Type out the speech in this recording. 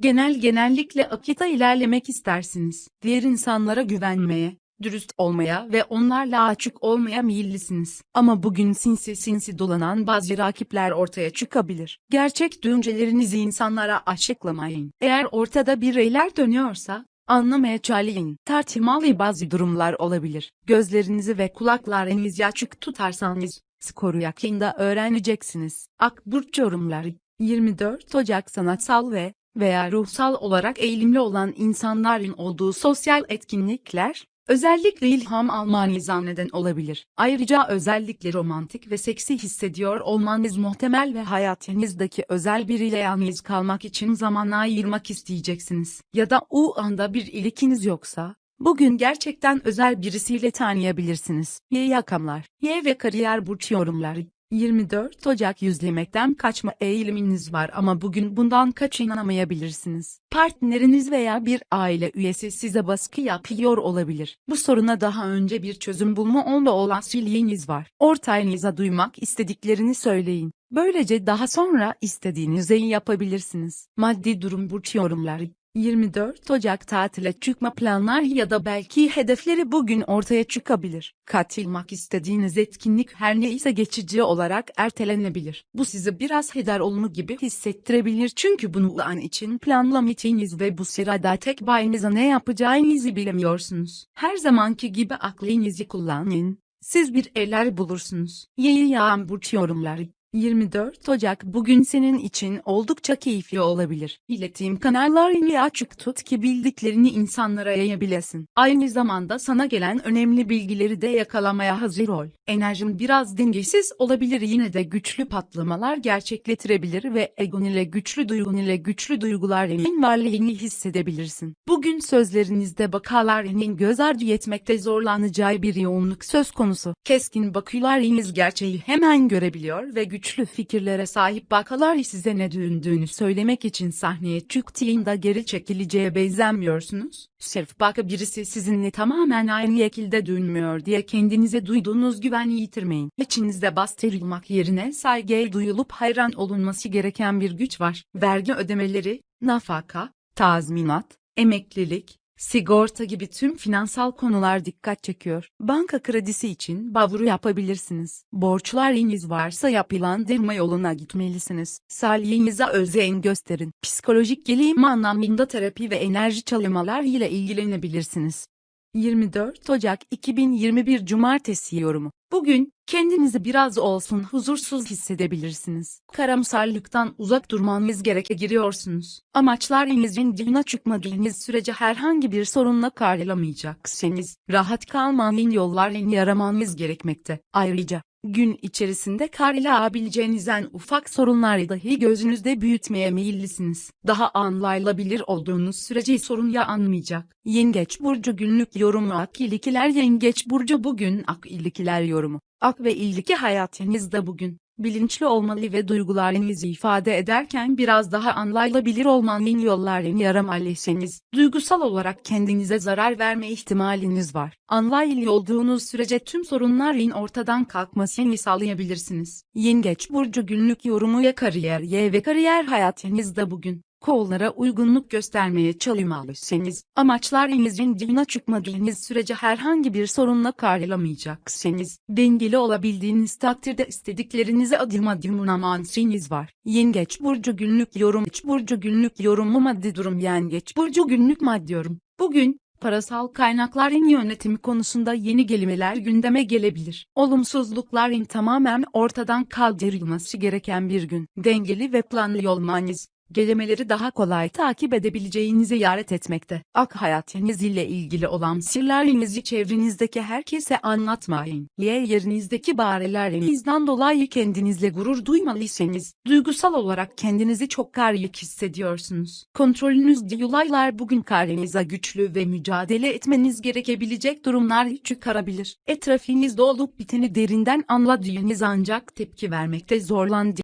Genel genellikle akita ilerlemek istersiniz. Diğer insanlara güvenmeye, dürüst olmaya ve onlarla açık olmaya meyillisiniz. Ama bugün sinsi sinsi dolanan bazı rakipler ortaya çıkabilir. Gerçek düşüncelerinizi insanlara açıklamayın. Eğer ortada bireyler dönüyorsa, anlamaya çalışın. Tartışmalı bazı durumlar olabilir. Gözlerinizi ve kulaklarınızı açık tutarsanız, skoru yakında öğreneceksiniz. Akburç yorumları 24 Ocak sanatsal ve veya ruhsal olarak eğilimli olan insanların olduğu sosyal etkinlikler, özellikle ilham almanıza neden olabilir. Ayrıca özellikle romantik ve seksi hissediyor olmanız muhtemel ve hayatınızdaki özel biriyle yalnız kalmak için zaman ayırmak isteyeceksiniz. Ya da o anda bir ilişkiniz yoksa, Bugün gerçekten özel birisiyle tanıyabilirsiniz. Y yakamlar. Y ve kariyer burç yorumları. 24 Ocak yüzlemekten kaçma eğiliminiz var ama bugün bundan kaçınamayabilirsiniz. Partneriniz veya bir aile üyesi size baskı yapıyor olabilir. Bu soruna daha önce bir çözüm bulma olma olasılığınız var. Ortağınıza duymak istediklerini söyleyin. Böylece daha sonra istediğinizi yapabilirsiniz. Maddi durum burç yorumları. 24 Ocak tatile çıkma planlar ya da belki hedefleri bugün ortaya çıkabilir. Katılmak istediğiniz etkinlik her neyse geçici olarak ertelenebilir. Bu sizi biraz heder olma gibi hissettirebilir çünkü bunu an için planlamışsınız ve bu sırada tek başınıza ne yapacağınızı bilemiyorsunuz. Her zamanki gibi aklınızı kullanın. Siz bir eller bulursunuz. Yeni yağan burç yorumları. 24 Ocak bugün senin için oldukça keyifli olabilir. İletişim kanallarını açık tut ki bildiklerini insanlara yayabilesin. Aynı zamanda sana gelen önemli bilgileri de yakalamaya hazır ol. Enerjin biraz dengesiz olabilir yine de güçlü patlamalar gerçekleştirebilir ve egon ile güçlü duygun ile güçlü duyguların varlığını hissedebilirsin. Bugün sözlerinizde bakalarının göz ardı etmekte zorlanacağı bir yoğunluk söz konusu. Keskin bakılarınız gerçeği hemen görebiliyor ve güçlü fikirlere sahip bakalar size ne düşündüğünü söylemek için sahneye çıktığında geri çekileceğe benzemiyorsunuz. Sırf baka birisi sizinle tamamen aynı şekilde düşünmüyor diye kendinize duyduğunuz güveni yitirmeyin. İçinizde bastırılmak yerine saygıya duyulup hayran olunması gereken bir güç var. Vergi ödemeleri, nafaka, tazminat, emeklilik, sigorta gibi tüm finansal konular dikkat çekiyor. Banka kredisi için başvuru yapabilirsiniz. Borçlarınız varsa yapılandırma yoluna gitmelisiniz. Sağlığınıza özen gösterin. Psikolojik gelişim anlamında terapi ve enerji çalışmalar ile ilgilenebilirsiniz. 24 Ocak 2021 Cumartesi yorumu. Bugün, kendinizi biraz olsun huzursuz hissedebilirsiniz. Karamsarlıktan uzak durmanız gereke giriyorsunuz. Amaçlarınızın dışına çıkmadığınız sürece herhangi bir sorunla karşılamayacaksınız. Rahat kalmanın yollarını yaramanız gerekmekte. Ayrıca, gün içerisinde karşılayabileceğiniz en ufak sorunları dahi gözünüzde büyütmeye meyillisiniz. Daha anlayılabilir olduğunuz sürece sorun yaşanmayacak. Yengeç Burcu günlük yorumu Ak ilişkiler Yengeç Burcu bugün Ak ilişkiler yorumu. Ak ve ilgili hayatınızda bugün bilinçli olmalı ve duygularınızı ifade ederken biraz daha anlayılabilir olmanın yollarını yaramalısınız. Duygusal olarak kendinize zarar verme ihtimaliniz var. Anlayılı olduğunuz sürece tüm sorunların ortadan kalkmasını sağlayabilirsiniz. Yengeç Burcu günlük yorumu ya kariyer ya ve kariyer hayatınızda bugün kollara uygunluk göstermeye çalışmalısınız. Amaçlarınızın dışına çıkmadığınız sürece herhangi bir sorunla karşılamayacaksınız. Dengeli olabildiğiniz takdirde istediklerinizi adım adım unamansinız var. Yengeç Burcu günlük yorum Yengeç Burcu günlük yorumu maddi durum Yengeç Burcu günlük maddi yorum. Bugün, parasal kaynakların yönetimi konusunda yeni gelişmeler gündeme gelebilir. Olumsuzlukların tamamen ortadan kaldırılması gereken bir gün. Dengeli ve planlı olmanız, gelemeleri daha kolay takip edebileceğinizi yaret etmekte. Ak hayatınız ile ilgili olan sırlarınızı çevrenizdeki herkese anlatmayın. Y yerinizdeki barelerinizden dolayı kendinizle gurur duymalısınız. Duygusal olarak kendinizi çok karlık hissediyorsunuz. Kontrolünüz yulaylar bugün karnınıza güçlü ve mücadele etmeniz gerekebilecek durumlar çıkarabilir. Etrafınızda olup biteni derinden anladığınız ancak tepki vermekte zorlandı.